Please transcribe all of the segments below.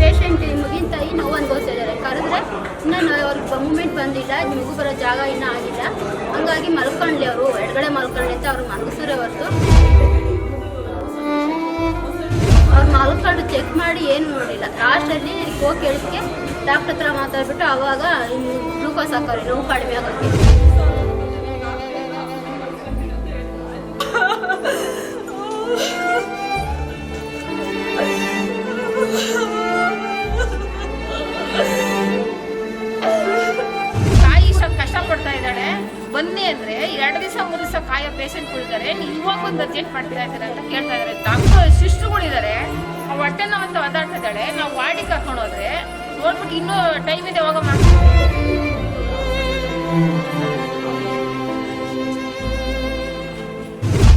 Patient ಮಗಿನ ತಾಯಿ ನೋವು ಅನುಭವಿಸಿದ್ದಾರೆ ಕರೆದ್ರೆ, ಇನ್ನೂ ಅವ್ರಿಗೆ ಮೂಮೆಂಟ್ ಬಂದಿಲ್ಲ, ನಿಮಗೂ ಬರೋ ಜಾಗ ಇನ್ನೂ ಆಗಿಲ್ಲ. ಹಂಗಾಗಿ ಮಲ್ಕೊಂಡ್ಲಿ ಅವರು, ಎಡಗಡೆ ಮಲ್ಕೊಂಡ್ಲಿ ಅಂತ ಅವ್ರು ಮಲಗಿಸ್ರೆ ಹೊರತು ಅವ್ರು ಮಲ್ಕೊಂಡು ಚೆಕ್ ಮಾಡಿ ಏನು ನೋಡಿಲ್ಲ. ಲಾಸ್ಟಲ್ಲಿ ಕೋ ಕೇಳಿಸ್ಕೆ ಡಾಕ್ಟರ್ ಹತ್ರ ಮಾತಾಡ್ಬಿಟ್ಟು ಅವಾಗ ಗ್ಲೂಕೋಸ್ ಹಾಕೋರಿ, ನೋವು ಕಡಿಮೆ ಆಗೋಕ್ಕೆ. ತಾಯಿ ಎರಡು ದಿವಸ, ಮೂರು ದಿವಸ ಕಾಯೋ ಪೇಷಂಟ್ಗಳಿದ್ದಾರೆ ಇವಾಗ ಒಂದು ಅರ್ಜೆಂಟ್ ಮಾಡ್ತಾ ಇದ್ದಾರೆ ಅಂತ ಕೇಳ್ತಾ ಇದ್ದಾರೆ ಡಾಕ್ಟರ್ ಶಿಸ್ಟುಗಳಿದ್ದಾರೆ ಆ ಹೊಟ್ಟೆ ಅಂತ ಒದಾಡ್ತಾ ಇದ್ದಾಳೆ. ನಾವು ವಾರ್ಡಿಗೆ ಕರ್ಕೊಂಡು ಹೋದ್ರೆ ನೋಡ್ಬಿಟ್ಟು ಇನ್ನೂ ಟೈಮ್ ಇದೆ ಹೋಗೋ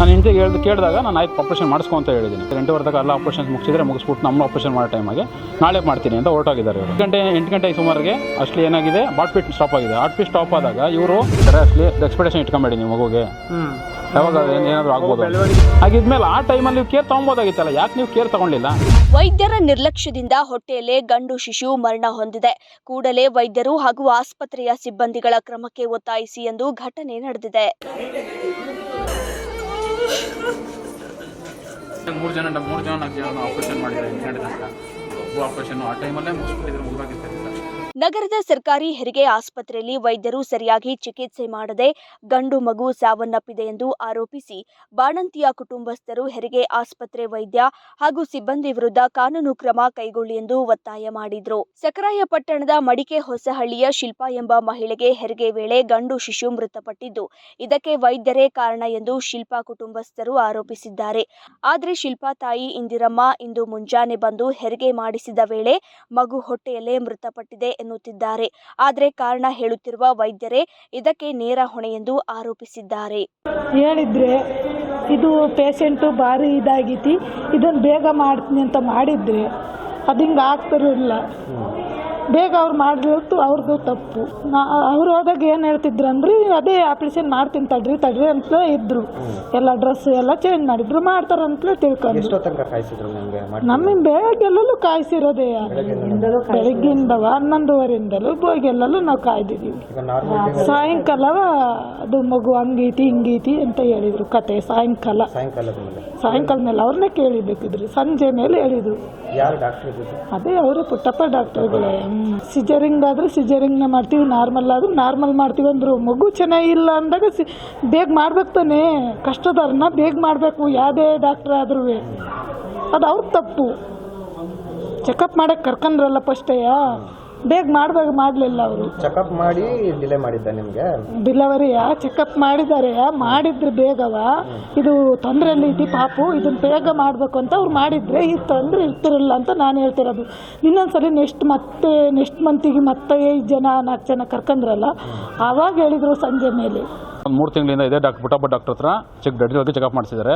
ನಾನು ಹೆಂಡತಿಗೆ ಹೇಳ್ದು ಕೇಳಿದಾಗ ನಾನು ಆಯ್ತು ಆಪ್ರೇಷನ್ ಮಾಡಿಸ್ಕೊ ಅಂತ ಹೇಳಿದ್ದೀನಿ. ಎಂಟುವರೆ ತನಕ ಎಲ್ಲ ಆಪ್ರೇಷನ್ ಮುಗಿಸಿದ್ರೆ ಮುಗಿಸ್ಬಿಟ್ಟು ನಮ್ಮ ಆಪ್ರೇಷನ್ ಮಾಡೋ ಟೈಮಾಗೆ ನಾಳೆ ಮಾಡ್ತೀನಿ ಅಂತ ಹೊರಟೋಗಿದ್ದಾರೆ ಇವರು. ಗಂಟೆ ಎಂಟು ಗಂಟೆ ಸುಮಾರಿಗೆ ಅಷ್ಟು ಏನಾಗಿದೆ? ಬಾಟ್ ಫಿಟ್ ಸ್ಟಾಪ್ ಆಗಿದೆ. ಹಾರ್ಟ್ ಪೀಟ್ ಸ್ಟಾಪ್ ಆದಾಗ ಇವರು ಅಷ್ಟೇ ಎಕ್ಸ್ಪೆಕ್ಟೇಷನ್ ಇಟ್ಕೊಂಬೇಡಿ ನೀವು ಮಗುಗೆ. ಯಾವಾಗ ಏನಾದರೂ ಏನಾದ್ರು ಆಗ್ಬೋದು ಹಾಗಿದ್ಮೇಲೆ ಆ ಟೈಮಲ್ಲಿ ನೀವು ಕೇರ್ ತೊಗೊಬೋದಾಗಿತ್ತಲ್ಲ ಯಾಕೆ ನೀವು ಕೇರ್ ತಗೊಂಡಿಲ್ಲ? ವೈದ್ಯರ ನಿರ್ಲಕ್ಷ್ಯದಿಂದ ಹೊಟ್ಟೆಯಲ್ಲೇ ಗಂಡು ಶಿಶು ಮರಣ ಹೊಂದಿದೆ. ಕೂಡಲೇ ವೈದ್ಯರು ಹಾಗೂ ಆಸ್ಪತ್ರೆಯ ಸಿಬ್ಬಂದಿಗಳ ಕ್ರಮಕ್ಕೆ ಒತ್ತಾಯಿಸಿ ಎಂದು ಘಟನೆ ನಡೆದಿದೆ. ಮೂರು ಜನ ಮೂರು ಜನ ನಾಲ್ಕು ಜನ ಆಪ್ರೇಷನ್ ಮಾಡಿದ್ದಾರೆ ಎಂಟು ಗಂಟೆ ಆಪ್ರೇಷನ್ ಆ ಟೈಮಲ್ಲೇ ಮುಗಿಸ್ಬಿಟ್ಟಿದ್ರೆ ಮುಗಿದಾಗಿತ್ತು ನಗರದ ಸರ್ಕಾರಿ ಹೆರಿಗೆ ಆಸ್ಪತ್ರೆಯಲ್ಲಿ ವೈದ್ಯರು ಸರಿಯಾಗಿ ಚಿಕಿತ್ಸೆ ಮಾಡದೆ ಗಂಡು ಮಗು ಸಾವನ್ನಪ್ಪಿದೆ ಎಂದು ಆರೋಪಿಸಿ ಬಾಣಂತಿಯ ಕುಟುಂಬಸ್ಥರು ಹೆರಿಗೆ ಆಸ್ಪತ್ರೆ ವೈದ್ಯ ಹಾಗೂ ಸಿಬ್ಬಂದಿ ವಿರುದ್ಧ ಕಾನೂನು ಕ್ರಮ ಕೈಗೊಳ್ಳಿ ಎಂದು ಒತ್ತಾಯ ಮಾಡಿದ್ರು. ಸಕರಾಯಪಟ್ಟಣದ ಮಡಿಕೆ ಹೊಸಹಳ್ಳಿಯ ಶಿಲ್ಪಾ ಎಂಬ ಮಹಿಳೆಗೆ ಹೆರಿಗೆ ವೇಳೆ ಗಂಡು ಶಿಶು ಮೃತಪಟ್ಟಿದ್ದು, ಇದಕ್ಕೆ ವೈದ್ಯರೇ ಕಾರಣ ಎಂದು ಶಿಲ್ಪಾ ಕುಟುಂಬಸ್ಥರು ಆರೋಪಿಸಿದ್ದಾರೆ. ಆದರೆ ಶಿಲ್ಪಾ ತಾಯಿ ಇಂದಿರಮ್ಮ ಇಂದು ಮುಂಜಾನೆ ಬಂದು ಹೆರಿಗೆ ಮಾಡಿಸಿದ ವೇಳೆ ಮಗು ಹೊಟ್ಟೆಯಲ್ಲೇ ಮೃತಪಟ್ಟಿದೆ ಎನ್ನುತ್ತಿದ್ದಾರೆ. ಆದರೆ ಕಾರಣ ಹೇಳುತ್ತಿರುವ ವೈದ್ಯರೇ ಇದಕ್ಕೆ ನೇರ ಹೊಣೆ ಎಂದು ಆರೋಪಿಸಿದ್ದಾರೆ. ಹೇಳಿದ್ರೆ ಇದು ಪೇಷಂಟು ಭಾರಿ ಇದಾಗೈತಿ ಇದನ್ನು ಬೇಗ ಮಾಡ್ತೀನಿ ಅಂತ ಮಾಡಿದ್ರೆ ಅದು ಹಿಂಗೆ ಆಗ್ತಿರಲಿಲ್ಲ. ಬೇಗ ಅವ್ರು ಮಾಡಿರೋದು ಅವ್ರದ್ದು ತಪ್ಪು. ನಾ ಅವ್ರು ಹೋದಾಗ ಏನು ಹೇಳ್ತಿದ್ರು ಅಂದ್ರೆ ಅದೇ ಆಪ್ರೇಷನ್ ಮಾಡ್ತೀನಿ ತಡ್ರಿ ತಡ್ರಿ ಅಂತಲೇ ಇದ್ರು. ಎಲ್ಲ ಡ್ರೆಸ್ ಎಲ್ಲ ಚೇಂಜ್ ಮಾಡಿದ್ರು ಮಾಡ್ತಾರಂತಲೇ ತಿಳ್ಕೊಂಡ್ರು. ನಮ್ಮಿಂದ ಬೇಗ ಕಾಯಿಸಿದ್ರು ನಿಮಗೆ? ನಮ್ಮ ಬೆಳಗ್ಗೆಲ್ಲೂ ಕಾಯಿಸಿರೋದೇ ಬೆಳಗ್ಗಿಂದವ ಹನ್ನೊಂದುವರೆಯಿಂದಲೂ ಬೋಗೆಲ್ಲೂ ನಾವು ಕಾಯ್ದಿದ್ದೀವಿ ಸಾಯಂಕಾಲ ಅದು ಮಗು ಹಂಗೈತಿ ಹಿಂಗೈತಿ ಅಂತ ಹೇಳಿದ್ರು ಕತೆ ಸಾಯಂಕಾಲ. ಸಾಯಂಕಾಲ ಮೇಲೆ. ಅವ್ರನ್ನೇ ಕೇಳಿಬೇಕಿದ್ರು. ಸಂಜೆ ಮೇಲೆ ಹೇಳಿದ್ರು. ಅದೇ ಅವರು ಪುಟ್ಟಪ್ಪ ಡಾಕ್ಟರ್ಗಳೇ ಸಿಜರಿಂಗ್ ಆದ್ರೆ ಸಿಜರಿಂಗ್ನೇ ಮಾಡ್ತೀವಿ, ನಾರ್ಮಲ್ ಆದ್ರೆ ನಾರ್ಮಲ್ ಮಾಡ್ತೀವಿ ಅಂದ್ರು ಮಗು ಚೆನ್ನಾಗಿಲ್ಲ ಅಂದಾಗ ಬೇಗ ಮಾಡ್ಬೇಕು ತಾನೇ. ಕಷ್ಟದವ್ರನ್ನ ಬೇಗ ಮಾಡಬೇಕು, ಯಾವುದೇ ಡಾಕ್ಟರ್ ಆದ್ರೂ. ಅದು ಅವ್ರ ತಪ್ಪು. ಚೆಕಪ್ ಮಾಡಕ್ಕೆ ಕರ್ಕೊಂಡ್ರಲ್ಲ ಫಸ್ಟೇಯ ಬೇಗ ಮಾಡ್ಬೇಕು ಮಾಡಲಿಲ್ಲ ಅವರು. ಚೆಕಪ್ ಮಾಡಿ ಡಿಲೇ ಮಾಡಿದ್ದ ನಿಮಗೆ? ಡಿಲವರಿಯ ಚೆಕಪ್ ಮಾಡಿದ್ದಾರೆ ಮಾಡಿದ್ರೆ ಬೇಗವ? ಇದು ತೊಂದರೆಯಲ್ಲಿ ಇದ್ದಿ ಪಾಪು ಇದನ್ನ ಬೇಗ ಮಾಡಬೇಕು ಅಂತ ಅವ್ರು ಮಾಡಿದ್ರೆ ಈ ತೊಂದರೆ ಇರ್ತಿರಲ್ಲ ಅಂತ ನಾನು ಹೇಳ್ತಿರೋದು. ಇನ್ನೊಂದ್ಸರಿ ನೆಕ್ಸ್ಟ್ ಮತ್ತೆ ನೆಕ್ಸ್ಟ್ ಮಂತಿಗೆ ಮತ್ತೆ ಐದು ಜನ ನಾಲ್ಕು ಜನ ಕರ್ಕಂದ್ರಲ್ಲ ಆವಾಗ ಹೇಳಿದ್ರು ಸಂಜೆ ಮೇಲೆ. ಒಂದು ಮೂರು ತಿಂಗಳಿಂದ ಇದೆ ಡಾಕ್ಟರ್ ಪುಟ್ಟಪ್ಪ ಡಾಕ್ಟರ್ ಹತ್ರ ಚೆಕ್ ರೆಗ್ಯುಲರ್ಗೆ ಚೆಕಪ್ ಮಾಡಿಸಿದ್ದಾರೆ.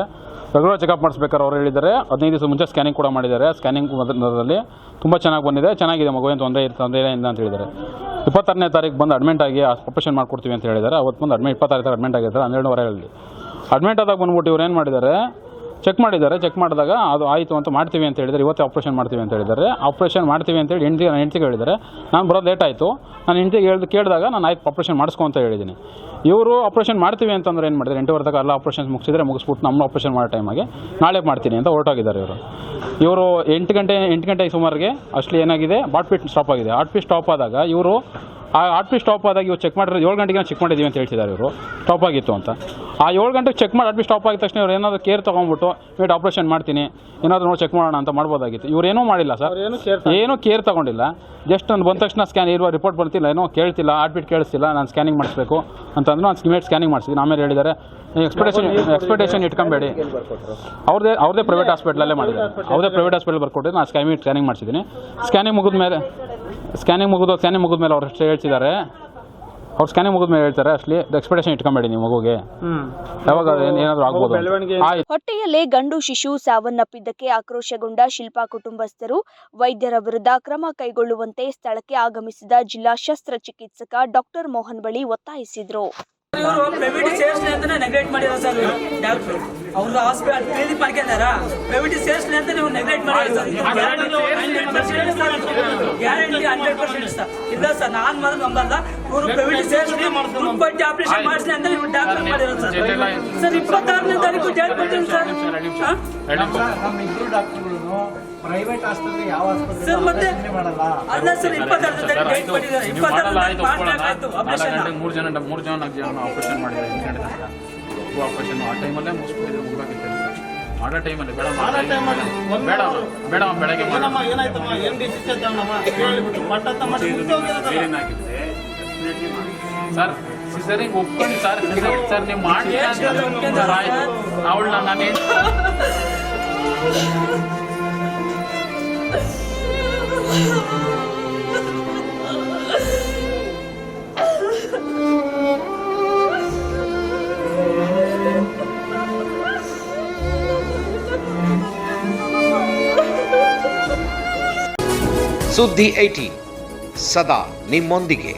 ರೆಗ್ಯುಲರ್ ಚೆಕಪ್ ಮಾಡಿಸ್ಬೇಕಾದ್ರೆ ಅವ್ರು ಹೇಳಿದ್ದಾರೆ, ಹದಿನೈದು ದಿವಸ ಮುಂಚೆ ಸ್ಕ್ಯಾನಿಂಗ್ ಕೂಡ ಮಾಡಿದ್ದಾರೆ. ಸ್ಕ್ಯಾನಿಂಗ್ ಮೊದಲಲ್ಲಿ ತುಂಬ ಚೆನ್ನಾಗಿ ಬಂದಿದೆ. ಚೆನ್ನಾಗಿದೆ ಮಗುವೇನು ತೊಂದರೆ ತೊಂದರೆ ಇಲ್ಲ ಅಂತ ಹೇಳಿದ್ದಾರೆ. ಇಪ್ಪತ್ತಾರನೇ ತಾರೀಕು ಬಂದು ಅಡ್ಮಿಂಟ್ ಆಗಿ ಆಪರೇಷನ್ ಮಾಡ್ಕೊಡ್ತೀವಿ ಅಂತ ಹೇಳಿದ್ದಾರೆ. ಅವತ್ತು ಬಂದು ಅಡ್ಮಿಟ್ ಇಪ್ಪತ್ತಾರು ತಾರೀಕು ಅಡ್ಮಿಂಟ್ ಆಗಿದ್ದಾರೆ ಹನ್ನೆರಡುವರೆಗಳಲ್ಲಿ ಅಡ್ಮಿಂಟ್ ಆದಾಗ ಬಂದ್ಬಿಟ್ಟು ಇವ್ರು ಏನು ಮಾಡಿದ್ದಾರೆ ಚೆಕ್ ಮಾಡಿದ್ದಾರೆ ಚೆಕ್ ಮಾಡಿದಾಗ ಅದು ಆಯಿತು ಅಂತ ಮಾಡ್ತೀವಿ ಅಂತ ಹೇಳಿದರೆ ಇವತ್ತೇ ಆಪ್ರೇಷನ್ ಮಾಡ್ತೀವಿ ಅಂತ ಹೇಳಿದ್ದಾರೆ. ಆಪ್ರೇಷನ್ ಮಾಡ್ತೀವಿ ಅಂತೇಳಿ ಹೆಂಡತಿ ನನ್ನ ಹೆಂಡತಿಗೆ ಹೇಳಿದ್ದಾರೆ. ನಾನು ಬರೋದು ಲೇಟ್ ಆಯಿತು. ನಾನು ಹೆಂಡತಿಗೆ ಹೇಳ್ದು ಕೇಳಿದಾಗ ನಾನು ಆಯ್ತು ಆಪ್ರೇಷನ್ ಮಾಡಿಸ್ಕೊ ಅಂತ ಹೇಳಿದ್ದೀನಿ. ಇವರು ಆಪ್ರೇಷನ್ ಮಾಡ್ತೀವಿ ಅಂತಂದ್ರೆ ಏನು ಮಾಡಿದ್ರೆ ಎಂಟುವರೆ ತನಕ ಎಲ್ಲ ಆಪ್ರೇಷನ್ ಮುಗಿಸಿದ್ರೆ ಮುಗಿಸ್ಬಿಟ್ಟು ನಮ್ಮ ಆಪ್ರೇಷನ್ ಮಾಡೋ ಟೈಮಾಗೆ ನಾಳೆ ಮಾಡ್ತೀನಿ ಅಂತ ಹೊರಟೋಗಿದ್ದಾರೆ ಇವರು. ಇವರು ಎಂಟು ಗಂಟೆ ಎಂಟು ಗಂಟೆಗೆ ಸುಮಾರಿಗೆ ಅಷ್ಟು ಏನಾಗಿದೆ? ಬಾಟ್ ಪಿಟ್ ಸ್ಟಾಪ್ ಆಗಿದೆ. ಹಾರ್ಟ್ ಪಿಟ್ ಸ್ಟಾಪ್ ಆದಾಗ ಇವರು ಆ ಪಿಟ್ ಸ್ಟಾಪ್ ಆದಾಗ ಇವ್ರು ಚೆಕ್ ಮಾಡಿದ್ರೆ ಏಳು ಗಂಟೆಗೆ ಚೆಕ್ ಮಾಡಿದ್ದೀವಿ ಅಂತ ಹೇಳ್ತಿದ್ದಾರೆ ಇವರು. ಸ್ಟಾಪ್ ಆಗಿತ್ತು ಅಂತ. ಆ ಏಳು ಗಂಟೆಗೆ ಚೆಕ್ ಮಾಡಿ ಪಿಟ್ ಸ್ಟಾಪ್ ಆಗಿದ ತಕ್ಷಣ ಇವ್ರು ಏನಾದರೂ ಕೇರ್ ತೊಗೊಂಡ್ಬಿಟ್ಟು ವೇಟ್ ಆಪ್ರೇಷನ್ ಮಾಡ್ತೀನಿ. ಏನಾದರೂ ನೋಡಿ ಚೆಕ್ ಮಾಡೋಣ ಅಂತ ಮಾಡ್ಬೋದಾಗಿತ್ತು. ಇವ್ರು ಏನೂ ಮಾಡಿಲ್ಲ ಸರ್. ಏನೂ ಕೇರ್ ತಗೊಂಡಿಲ್ಲ. ಜಸ್ಟ್ ನಾನು ಬಂದ ತಕ್ಷಣ ಸ್ಕ್ಯಾನ್ ಇರುವ ರಿಪೋರ್ಟ್ ಬರ್ತಿಲ್ಲ. ಏನೋ ಕೇಳ್ತಿಲ್ಲ ಆಡ್ಬಿಟ್ ಬೀಟ್ ಕೇಳಿಸ್ತಿಲ್ಲ ನಾನು ಸ್ಕ್ಯಾನಿಂಗ್ ಮಾಡಿಸ್ಬೇಕು ಅಂತಂದ್ರೆ ನಾನು ಸ್ಕಿಮೇಟ್ ಸ್ಕ್ಯಾನಿಂಗ್ ಮಾಡಿಸಿದ್ದೀನಿ ಆಮೇಲೆ ಹೇಳಿದ್ದಾರೆ ಎಕ್ಸ್ಪೆಕ್ಟೇಷನ್ ಎಕ್ಸ್ಪೆಕ್ಟೇಷನ್ ಇಟ್ಕೊಂಬೇಡಿ. ಅವ್ರದೇ ಅವ್ರದೇ ಪ್ರೈವೇಟ್ ಹಾಸ್ಪಿಟ್ಲಲ್ಲೇ ಮಾಡಿದ್ದಾರೆ. ಅವ್ರದೇ ಪ್ರೈವೇಟ್ ಹಾಸ್ಪಿಟಲ್ ಬರ್ಕೊಟ್ಟಿದ್ದು ನಾನು ಸ್ಕ್ಯಾನಿಂಗ್ ಸ್ಕ್ಯಾನಿಂಗ್ ಮಾಡಿಸಿದ್ದೀನಿ ಸ್ಕ್ಯಾನಿಂಗ್ ಮುಗಿದ ಮೇಲೆ ಸ್ಕ್ಯಾನಿಂಗ್ ಮುಗಿದು ಸ್ಕ್ಯಾನಿಂಗ್ ಮುಗಿದ ಮೇಲೆ ಅವ್ರು ಅಷ್ಟೇ ಹೇಳ್ತಿದ್ದಾರೆ. ಅವ್ರು ಸ್ಕ್ಯಾನಿಂಗ್ ಮುಗಿದ ಮೇಲೆ ಹೇಳ್ತಾರೆ ಅಷ್ಟಲಿ ಎಕ್ಸ್ಪೆಕ್ಟೇಷನ್ ಇಟ್ಕೊಂಬೇಡಿ ನೀವು ಮಗುಗೆ. ಯಾವಾಗ ಏನಾದರೂ ಆಗ್ಬೋದು ಹೊಟ್ಟೆಯಲ್ಲೇ ಗಂಡು ಶಿಶು ಸಾವನ್ನಪ್ಪಿದ್ದಕ್ಕೆ ಆಕ್ರೋಶಗೊಂಡ ಶಿಲ್ಪಾ ಕುಟುಂಬಸ್ಥರು ವೈದ್ಯರ ವಿರುದ್ಧ ಕ್ರಮ ಕೈಗೊಳ್ಳುವಂತೆ ಸ್ಥಳಕ್ಕೆ ಆಗಮಿಸಿದ ಜಿಲ್ಲಾ ಶಸ್ತ್ರಚಿಕಿತ್ಸಕ ಡಾಕ್ಟರ್ ಮೋಹನ್ ಬಳಿ ಒತ್ತಾಯಿಸಿದ್ರು. ಇವರು ಪ್ರೈವೇಟ್ ಸೇರಿಸ್ಲಿ ಅಂತಾನೆ ನೆಗ್ಲೆಕ್ಟ್ ಮಾಡಿದ್ರು ಸರ್ ಡಾಕ್ಟ್ರು ಅವ್ರು ಹಾಸ್ಪಿಟಲ್ ಕ್ಲಿನಿಕ್ ಮಾಡ್ಕೊಂಡಾರ? ಪ್ರೈವೇಟ್ ಸೇರಿಸ್ಲಿ ಅಂತ ನೀವು neglect sir. Guarantee hundred percent sir. ಇಲ್ಲ ಸರ್ ನಾನ್ ಮಾತ್ರ ನಂಬಲ್ಲ. ಇವರು ಪ್ರೈವೇಟ್ ಸೇರಿಸ್ಲಿ ದುಡ್ಡು ಕೊಟ್ಟು ಆಪರೇಷನ್ ಮಾಡಿಸ್ಲಿ ಅಂತ ನೀವು ಮಾಡಿರೋದು ಸರ್? ಸರ್ ಇಪ್ಪತ್ತಾರನೇ ತಾರೀಕು ಡೇಟ್ ಸರ್? ಪ್ರೈವೇಟ್ ಆಸ್ಪತ್ರೆ ಯಾವ ಆಸ್ಪತ್ರೆ ಸರ್ ಮತ್ತೆ ಮಾಡಲ್ಲ? ಅಲ್ಲ ಸರ್ ಇಪ್ಪತ್ತಾರನೇ ತಾರೀಕು ಡೇಟ್ ಕೊಟ್ಟಿದ್ದಾರೆ ಇಪ್ಪತ್ತಾರನೇ ತಾರೀಕು ಮಾಡ್ಬೇಕಾಯ್ತು ನಾಲ್ಕು ಆಪರೇಷನ್. ಮೂರು ಜನ ಮೂರು ಜನ ನಾಲ್ಕು ಜನ ಆಪರೇಷನ್ ಮಾಡಿದ್ದಾರೆ ಆಪರೇಷನ್ ಆ ಟೈಮಲ್ಲೇ ಮುಗಿಸ್ಬಿಟ್ಟಿದ್ರು ಮುಗ್ದಾಗಿತ್ತು ಮಾಡೋ ಟೈಮಲ್ಲಿ ಬೇಡ ಬೇಡ ಬೇಡ ಬೆಳಗ್ಗೆ. ಏನಾಗಿದೆ ಸರ್ ಸಿಸರಿಂಗ್ ಒಪ್ಕೊಂಡು ಸರ್ ಸರ್ ನೀವು ಮಾಡಿ ಅವಳನ್ನ ನಾನು ಸುದ್ದಿ ಐಟಿ ಸದಾ ನಿಮ್ಮೊಂದಿಗೆ